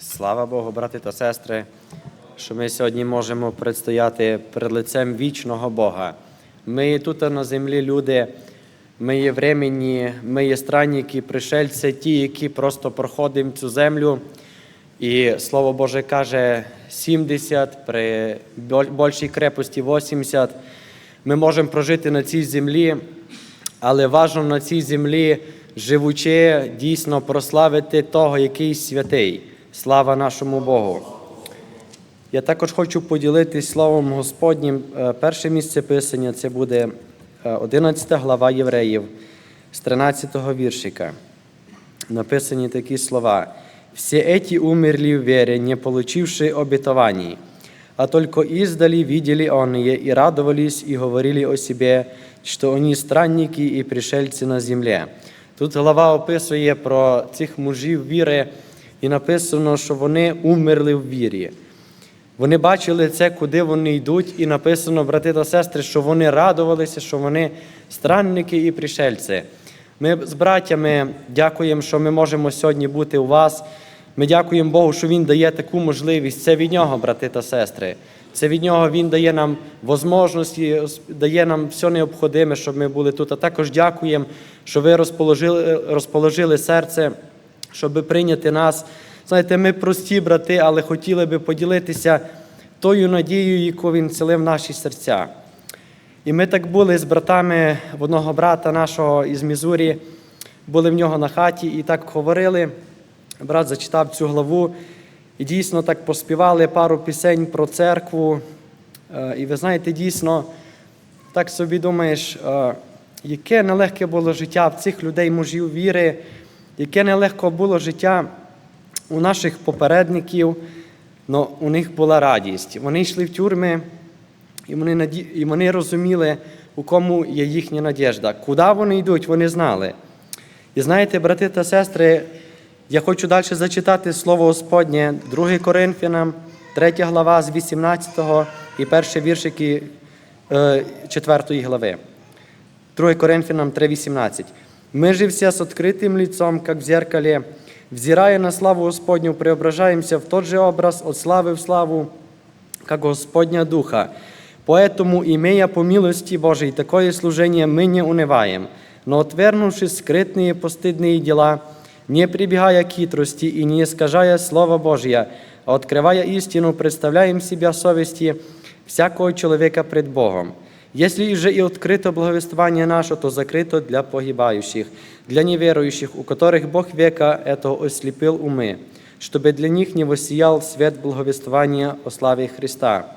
Слава Богу, брати та сестри, що ми сьогодні можемо предстояти перед лицем вічного Бога. Ми тут на землі люди, ми є временні, ми є странники, пришельці, ті, які просто проходимо цю землю. І Слово Боже каже 70, при більшій крепості 80. Ми можемо прожити на цій землі, але важливо на цій землі, живучи, дійсно прославити того, який святий. Слава нашому Богу. Я також хочу поділитись Словом Господнім. Е, Перше місце писання це буде е, 11 глава Євреїв з 13 віршика. Написані такі слова. «Все эти умерли в вере, не получивши обетований, а только издали видели оные и радовались и говорили о себе, что они странники и пришельцы на земле». Тут глава описує про цих мужів віри, і написано, що вони умерли в вірі. Вони бачили це, куди вони йдуть, і написано, брати та сестри, що вони радувалися, що вони странники і пришельці. Ми з братями дякуємо, що ми можемо сьогодні бути у вас. Ми дякуємо Богу, що Він дає таку можливість. Це від нього, брати та сестри. Це від нього Він дає нам можливості, дає нам все необхідне, щоб ми були тут. А також дякуємо, що ви розположили, розположили серце, щоб прийняти нас. Знаєте, ми прості брати, але хотіли би поділитися тою надією, яку він цілив наші серця. І ми так були з братами одного брата нашого із Мізурі, були в нього на хаті і так говорили. Брат зачитав цю главу і дійсно так поспівали пару пісень про церкву. Е, І ви знаєте, дійсно, так собі думаєш, е, яке нелегке було життя в цих людей, мужів віри, яке нелегко було життя у наших попередників, але у них була радість. Вони йшли в тюрми, і вони, наді... і вони розуміли, у кому є їхня надіжда. Куди вони йдуть, вони знали. І знаєте, брати та сестри, я хочу далі зачитати Слово Господнє, 2 Коринфянам, 3 глава з 18 і перші віршики 4 глави. 2 Коринфянам 3,18. «Мы же все с открытым лицом, как в зеркале, взирая на славу Господню, преображаемся в тот же образ от славы в славу, как Господня Духа. Поэтому, имея по милости Божией такое служение, мы не унываем, но отвернувшись скрытные постыдные дела, не прибегая к хитрости и не искажая Слово Божье, а открывая истину, представляем себя совести всякого человека пред Богом. Если же и открыто благовествование наше, то закрыто для погибающих, для неверующих, у которых Бог века этого ослепил умы, чтобы для них не воссиял свет благовествования о славе Христа,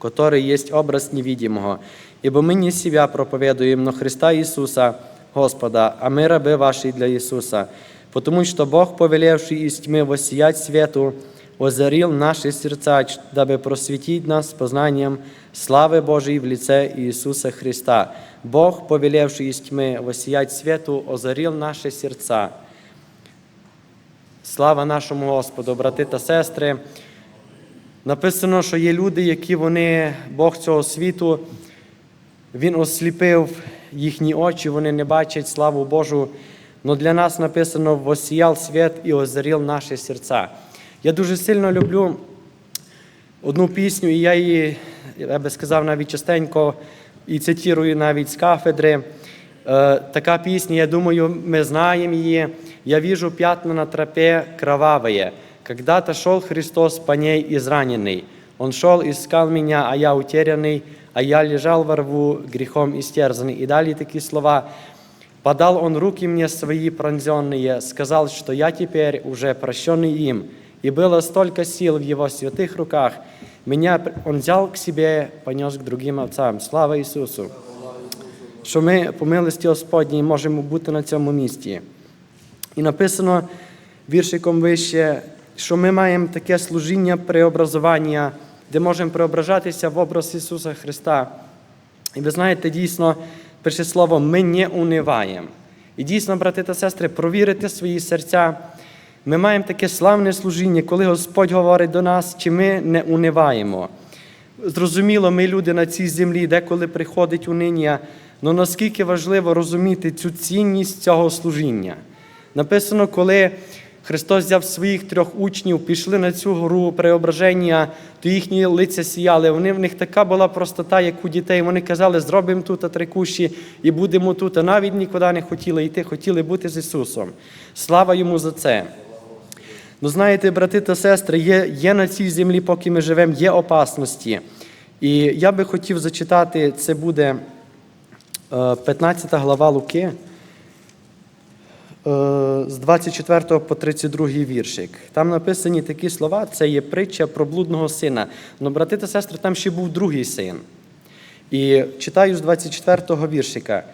который есть образ невидимого. Ибо мы не себя проповедуем, но Христа Иисуса, Господа, а мы рабы ваши для Иисуса, потому что Бог, повелевший из тьмы воссиять свету, озарил наши сердца, дабы просветить нас познанием славы Божией в лице Иисуса Христа. Бог, повелевший из тьмы воссиять свету, озарил наши сердца. Слава нашому Господу, брати та сестри. Написано, що є люди, які вони, Бог цього світу, Він осліпив їхні очі, вони не бачать славу Божу. Но для нас написано «Воссіял світ і озарил наші серця. Я дуже сильно люблю одну пісню, і я її, я би сказав, навіть частенько і цитірую навіть з кафедри. Е, Така пісня, я думаю, ми знаємо її. Я вижу пятна на тропе кровавые. Когда-то шел Христос по ней израненный. Он шел, искал меня, а я утерянный, а я лежал во рву, грехом истерзанный. И далее такие слова. Подал он руки мне свои пронзенные, сказал, что я теперь уже прощенный им. И было столько сил в его святых руках. Меня он взял к себе, понес к другим отцам. Слава Ісусу! Що ми по милості Господній можемо бути на цьому місці. І написано віршиком вище, що ми маємо таке служіння преобразування, де можемо преображатися в образ Ісуса Христа. І ви знаєте, дійсно, перше слово, ми не униваємо. І дійсно, брати та сестри, провірити свої серця. Ми маємо таке славне служіння, коли Господь говорить до нас, чи ми не униваємо. Зрозуміло, ми люди на цій землі, деколи приходить униння, але наскільки важливо розуміти цю цінність цього служіння. Написано, коли Христос взяв своїх трьох учнів, пішли на цю гору преображення, то їхні лиця сіяли. Вони в них така була простота, як у дітей. Вони казали, зробимо тут три кущі і будемо тут. А навіть нікуди не хотіли йти, хотіли бути з Ісусом. Слава йому за це. Ну, знаєте, брати та сестри, є, є на цій землі, поки ми живемо, є опасності. І я би хотів зачитати, це буде е, 15 глава Луки, е, з 24 по 32 віршик. Там написані такі слова: це є притча про блудного сина. Ну, брати та сестри, там ще був другий син. И читаю с 24 віршика.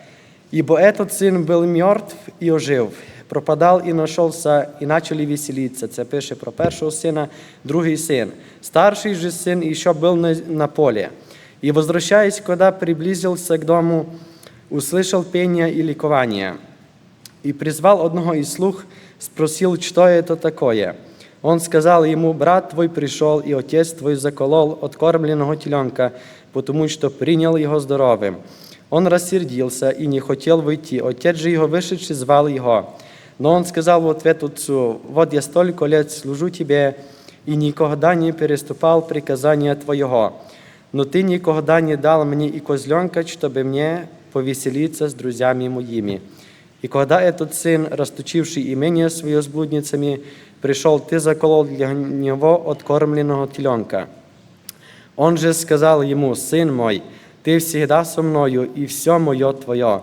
«Ибо этот сын был мертв и ожив, пропадал и нашелся, и начали веселиться». Це пише про першого сина, другий син. Старший же сын еще был на, на поле. И, возвращаясь, когда приблизился к дому, услышал пение и ликование. И призвал одного из слуг, спросил, что это такое. Он сказал ему, брат твой пришел, и отец твой заколол откормленного теленка, потому что принял его здоровым. Он рассердился и не хотел выйти. Отец же его вышедший звал его. Но он сказал в ответ отцу, вот я столько лет служу тебе, и никогда не переступал приказания твоего. Но ты никогда не дал мне и козленка, чтобы мне повеселиться с друзьями моими. И когда этот сын, расточивший имение свое с блудницами, пришел, ты заколол для него откормленного теленка. Он же сказал ему, «Сын мой, ты всегда со мною, и все мое твое».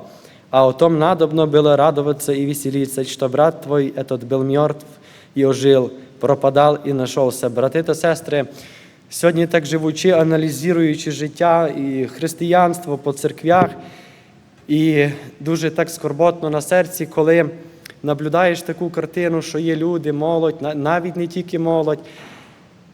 А о том надобно было радоваться и веселиться, что брат твой этот был мертв и ожил, пропадал і нашовся. Брати та сестри, сьогодні так живучи, аналізуючи життя і християнство по церквях, і дуже так скорботно на серці, коли наблюдаєш таку картину, що є люди, молодь, на- навіть не тільки молодь.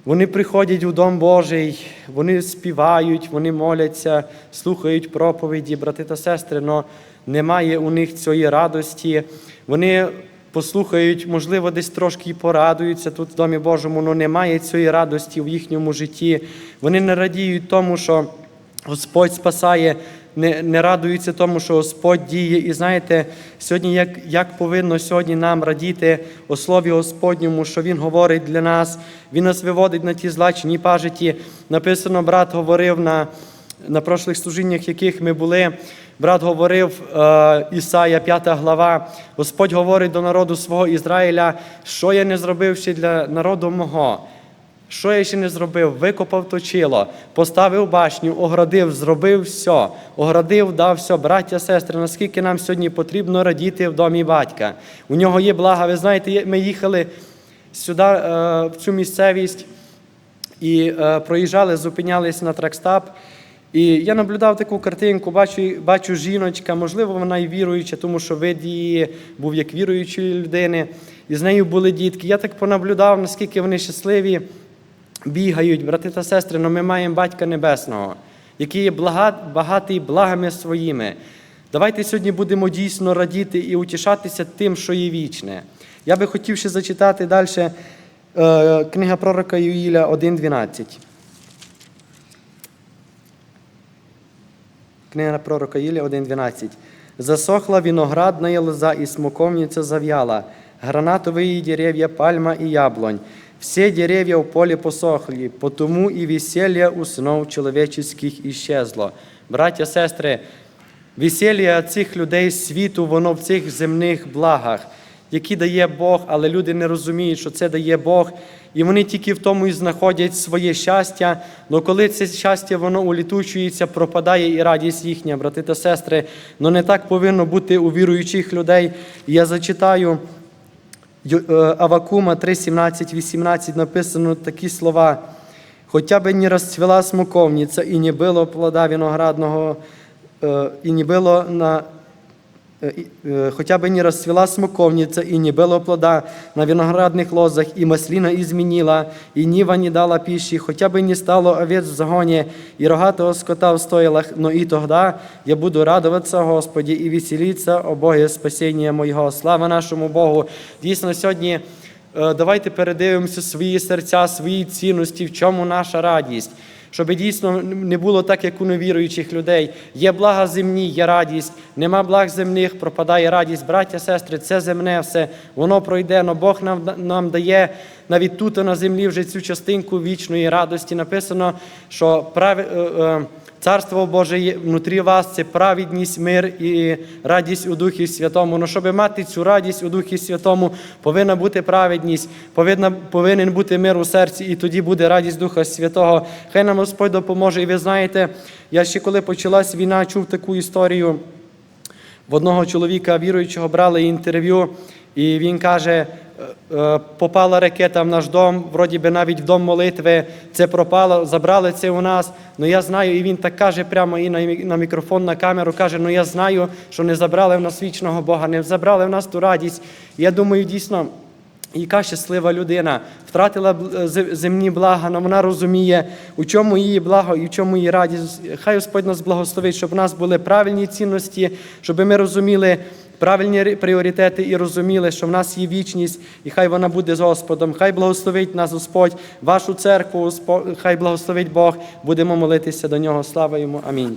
Вони приходять у Дом Божий, вони співають, вони моляться, слухають проповіді, брати та сестри, але немає у них цієї радості. Вони послухають, можливо, десь трошки і порадуються тут в Домі Божому, але немає цієї радості в їхньому житті. Вони не радіють тому, що Господь спасає, не, не радуються тому, що Господь діє. І знаєте, сьогодні як, як повинно сьогодні нам радіти о Слові Господньому, що Він говорить для нас, Він нас виводить на ті злачні пажиті. Написано, брат говорив на, на прошлих служіннях, яких ми були. Брат говорив е, Ісая, 5 глава. Господь говорить до народу свого Ізраїля, що я не зробив ще для народу мого. Що я ще не зробив? Викопав точило, поставив башню, оградив, зробив все, оградив, дав все. Браття, сестри, наскільки нам сьогодні потрібно радіти в домі батька. У нього є блага. Ви знаєте, ми їхали сюди, е, в цю місцевість і е, проїжджали, зупинялись на тракстап. І я наблюдав таку картинку, бачу, бачу жіночка, можливо, вона і віруюча, тому що вид її був як віруючої людини, і з нею були дітки. Я так понаблюдав, наскільки вони щасливі бігають, брати та сестри, але ми маємо батька Небесного, який є багатий благами своїми. Давайте сьогодні будемо дійсно радіти і утішатися тим, що є вічне. Я би хотів ще зачитати далі е, книга пророка Юїля 1.12. Книга пророка Юлія 1.12. Засохла виноградная лоза и смоковница завяла, гранатовые деревья, пальма и яблонь. Все деревья в поле посохли, потому и веселье у снов человеческих исчезло. Браття, сестри, весілля цих людей світу, воно в цих земних благах, які дає Бог, але люди не розуміють, що це дає Бог. І вони тільки в тому і знаходять своє щастя. Але коли це щастя воно улітучується, пропадає і радість їхня, брати та сестри. Ну не так повинно бути у віруючих людей. І я зачитаю Ю- е, Авакума 3, 17, 18 написано такі слова. Хотя бы не расцвела смоковница и не было плода виноградного, э, и не было на э, и, э, хотя бы не расцвела смоковница и не было плода на виноградных лозах, и маслина изменила, и нива не дала пищи, хотя бы не стало овец в загоне, и рогатого скота в стойлах, но и тогда я буду радоваться Господі і веселиться о Боге спасіння моєго. Слава нашому Богу! Дійсно, сьогодні е, давайте передивимося свої серця, свої цінності, в чому наша радість. щоб дійсно не було так, як у невіруючих людей. Є блага земні, є радість, нема благ земних, пропадає радість. Браття, сестри, це земне все, воно пройде, але Бог нам, нам дає навіть тут на землі вже цю частинку вічної радості. Написано, що прави, е, е, Царство Боже внутрі вас це праведність, мир і радість у Духі Святому. Ну, щоб мати цю радість у Духі Святому, повинна бути праведність, повинна, повинен бути мир у серці, і тоді буде радість Духа Святого. Хай нам Господь допоможе. І ви знаєте, я ще коли почалась війна, чув таку історію. В одного чоловіка віруючого брали інтерв'ю, і він каже: попала ракета в наш дом, вроді би навіть в дом молитви, це пропало, забрали це у нас. Ну я знаю, і він так каже прямо і на, мікрофон, на камеру, каже: Ну я знаю, що не забрали в нас вічного Бога, не забрали в нас ту радість. Я думаю, дійсно. Яка щаслива людина втратила земні блага, але вона розуміє, у чому її благо і в чому її радість. Хай Господь нас благословить, щоб у нас були правильні цінності, щоб ми розуміли правильні пріоритети і розуміли, що в нас є вічність, і хай вона буде з Господом. Хай благословить нас Господь, вашу церкву, хай благословить Бог. Будемо молитися до нього. Слава йому. Амінь.